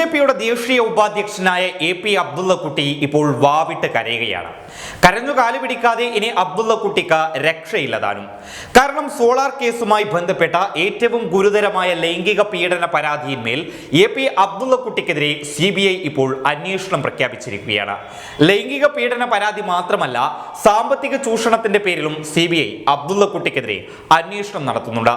J പിയുടെ ദേശീയ ഉപാധ്യക്ഷനായ A P Abdullakutty ഇപ്പോൾ വാവിട്ട് കരയുകയാണ്. കരഞ്ഞു കാലു പിടിക്കാതെ ഇനി അബ്ദുള്ളക്കുട്ടിക്ക് രക്ഷയില്ലതാനും. കാരണം സോളാർ കേസുമായി ബന്ധപ്പെട്ട ഏറ്റവും ഗുരുതരമായ ലൈംഗിക പീഡന പരാതിയിന്മേൽ എ പി അബ്ദുള്ളക്കുട്ടിക്കെതിരെ സി ബി ഐ ഇപ്പോൾ അന്വേഷണം പ്രഖ്യാപിച്ചിരിക്കുകയാണ്. ലൈംഗിക പീഡന പരാതി മാത്രമല്ല സാമ്പത്തിക ചൂഷണത്തിന്റെ പേരിലും സി ബി ഐ അബ്ദുള്ളക്കുട്ടിക്കെതിരെ അന്വേഷണം നടത്തുന്നുണ്ട്.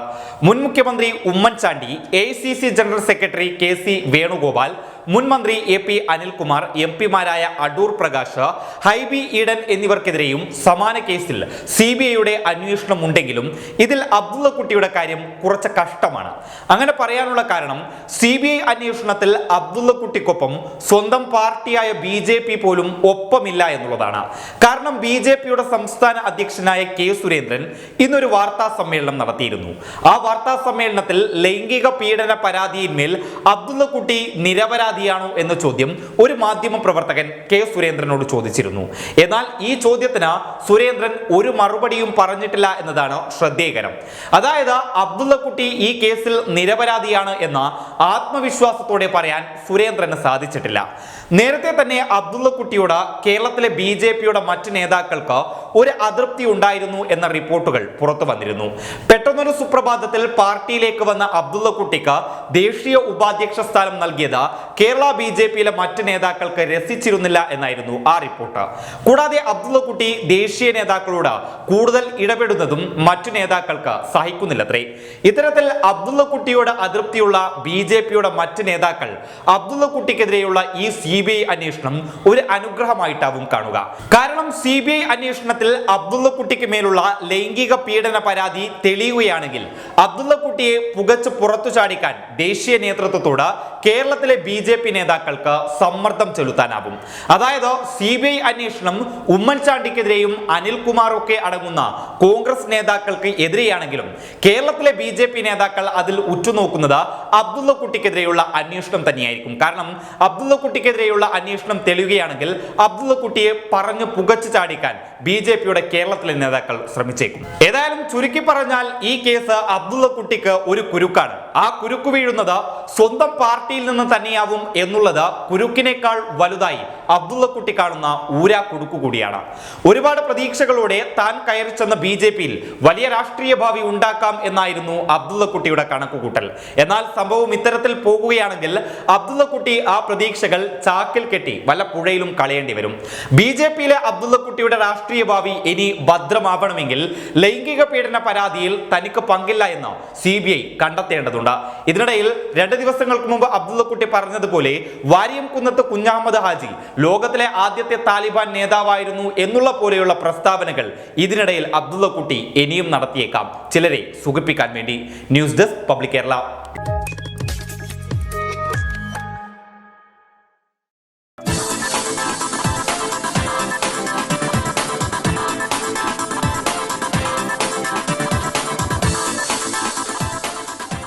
മുൻ മുഖ്യമന്ത്രി Oommen Chandy A C C general secretary K C Venugopal മുൻ മന്ത്രി എ പി അനിൽകുമാർ എം പിമാരായ അടൂർ പ്രകാശ് ഹൈബി ഈഡൻ എന്നിവർക്കെതിരെയും സമാന കേസിൽ സി ബി ഐയുടെ അന്വേഷണം ഉണ്ടെങ്കിലും ഇതിൽ അബ്ദുള്ള കുട്ടിയുടെ കാര്യം കുറച്ച് കഷ്ടമാണ്. അങ്ങനെ പറയാനുള്ള കാരണം സി ബി ഐ അന്വേഷണത്തിൽ അബ്ദുള്ള കുട്ടിക്കൊപ്പം സ്വന്തം പാർട്ടിയായ ബി ജെ പി പോലും ഒപ്പമില്ല എന്നുള്ളതാണ്. കാരണം ബി ജെ പിയുടെ സംസ്ഥാന അധ്യക്ഷനായ കെ സുരേന്ദ്രൻ ഇന്നൊരു വാർത്താ സമ്മേളനം നടത്തിയിരുന്നു. ആ വാർത്താ സമ്മേളനത്തിൽ ലൈംഗിക പീഡന പരാതിയിന്മേൽ അബ്ദുള്ളക്കുട്ടി നിരപരാധിയാണോ എന്ന ചോദ്യം ഒരു മാധ്യമ പ്രവർത്തകൻ കെ സുരേന്ദ്രനോട് ചോദിച്ചിരുന്നു. എന്നാൽ ഈ ചോദ്യത്തിന് സുരേന്ദ്രൻ ഒരു മറുപടിയും പറഞ്ഞിട്ടില്ല എന്നതാണ് ശ്രദ്ധേയകരം. അതായത് അബ്ദുള്ളക്കുട്ടി ഈ കേസിൽ നിരപരാധിയാണ് എന്ന ആത്മവിശ്വാസത്തോടെ പറയാൻ സുരേന്ദ്രന് സാധിച്ചിട്ടില്ല. നേരത്തെ തന്നെ അബ്ദുള്ളക്കുട്ടിയോട് കേരളത്തിലെ ബി ജെ പിയുടെ മറ്റ് നേതാക്കൾക്ക് ഒരു അതൃപ്തി ഉണ്ടായിരുന്നു എന്ന റിപ്പോർട്ടുകൾ പുറത്തു വന്നിരുന്നു. പെട്ടെന്നൊരു സുപ്രഭാതത്തിൽ പാർട്ടിയിലേക്ക് വന്ന അബ്ദുള്ളക്കുട്ടിക്ക് ദേശീയ ഉപാധ്യക്ഷ സ്ഥാനം നൽകിയത് കേരള ബി ജെ പിയിലെ മറ്റ് നേതാക്കൾക്ക് രസിച്ചിരുന്നില്ല എന്നായിരുന്നു ആ റിപ്പോർട്ട്. കൂടാതെ അബ്ദുള്ളക്കുട്ടി ദേശീയ നേതാക്കളോട് കൂടുതൽ ഇടപെടുന്നതും മറ്റു നേതാക്കൾക്ക് സഹിക്കുന്നില്ലത്രേ. ഇത്തരത്തിൽ അബ്ദുള്ളക്കുട്ടിയോട് അതൃപ്തിയുള്ള ബി ജെ പിയുടെ മറ്റ് നേതാക്കൾ അബ്ദുള്ളക്കുട്ടിക്കെതിരെയുള്ള ഈ സി ബി ഐ അന്വേഷണം ഒരു അനുഗ്രഹമായിട്ടാവും കാണുക. കാരണം സി ബി ഐ അന്വേഷണത്തിൽ അബ്ദുള്ളക്കുട്ടിക്ക് മേലുള്ള ലൈംഗിക പീഡന പരാതി തെളിയുകയാണെങ്കിൽ അബ്ദുള്ളക്കുട്ടിയെ പുകച്ച് പുറത്തു ചാടിക്കാൻ ദേശീയ നേതൃത്വത്തോട് കേരളത്തിലെ ബി ജെ പി നേതാക്കൾക്ക് സമ്മർദ്ദം ചെലുത്താനാവും. അതായത് സി ബി ഐ അന്വേഷണം ഉമ്മൻചാണ്ടിക്കെതിരെയും അനിൽകുമാറൊക്കെ അടങ്ങുന്ന കോൺഗ്രസ് നേതാക്കൾക്ക് എതിരെയാണെങ്കിലും കേരളത്തിലെ ബി നേതാക്കൾ അതിൽ ഉറ്റുനോക്കുന്നത് അബ്ദുള്ളക്കുട്ടിക്കെതിരെയുള്ള അന്വേഷണം തന്നെയായിരിക്കും. കാരണം അബ്ദുള്ള കുട്ടിക്കെതിരെയുള്ള അന്വേഷണം തെളിയുകയാണെങ്കിൽ അബ്ദുള്ള കുട്ടിയെ പറഞ്ഞു പുകച്ചു ചാടിക്കാൻ ബി ജെ പിയുടെ കേരളത്തിലെ നേതാക്കൾ ശ്രമിച്ചേക്കും. ഏതായാലും ചുരുക്കി പറഞ്ഞാൽ ഈ കേസ് അബ്ദുള്ള കുട്ടിക്ക് ഒരു കുരുക്കാണ്. ആ കുരുക്ക് വീഴുന്നത് സ്വന്തം പാർട്ടിയിൽ നിന്ന് തന്നെയാവും എന്നുള്ളത് കുരുക്കിനേക്കാൾ വലുതായി അബ്ദുള്ള കുട്ടി കാണുന്ന ഊരാ കുടുക്കു കൂടിയാണ്. ഒരുപാട് പ്രതീക്ഷകളോടെ താൻ കയറി ചെന്ന ബി വലിയ രാഷ്ട്രീയ ഭാവി ഉണ്ടാക്കാം എന്നായിരുന്നു അബ്ദുള്ള കുട്ടിയുടെ കണക്കുകൂട്ടൽ. എന്നാൽ സംഭവം ഇത്തരത്തിൽ പോകുകയാണെങ്കിൽ അബ്ദുള്ളക്കുട്ടി ആ പ്രതീക്ഷകൾ ചാക്കിൽ കെട്ടി വല്ല പുഴയിലും കളയേണ്ടി വരും. ബി ജെ പിയിലെ അബ്ദുള്ളക്കുട്ടിയുടെ രാഷ്ട്രീയ ഭാവി ഇനി ഭദ്രമാവണമെങ്കിൽ ലൈംഗിക പീഡന പരാതിയിൽ തനിക്ക് പങ്കില്ല എന്ന് സി ബി ഐ കണ്ടെത്തേണ്ടതുണ്ട്. ഇതിനിടയിൽ രണ്ട് ദിവസങ്ങൾക്ക് മുമ്പ് അബ്ദുള്ളക്കുട്ടി പറഞ്ഞതുപോലെ വാരിയം കുന്നത്ത് കുഞ്ഞാമത് ഹാജി ലോകത്തിലെ ആദ്യത്തെ താലിബാൻ നേതാവായിരുന്നു എന്നുള്ള പോലെയുള്ള പ്രസ്താവനകൾ ഇതിനിടയിൽ അബ്ദുള്ളക്കുട്ടി ഇനിയും നടത്തിയേക്കാം. ചിലരെ സുഖിപ്പിക്കാൻ വേണ്ടി. News desk Public Kerala.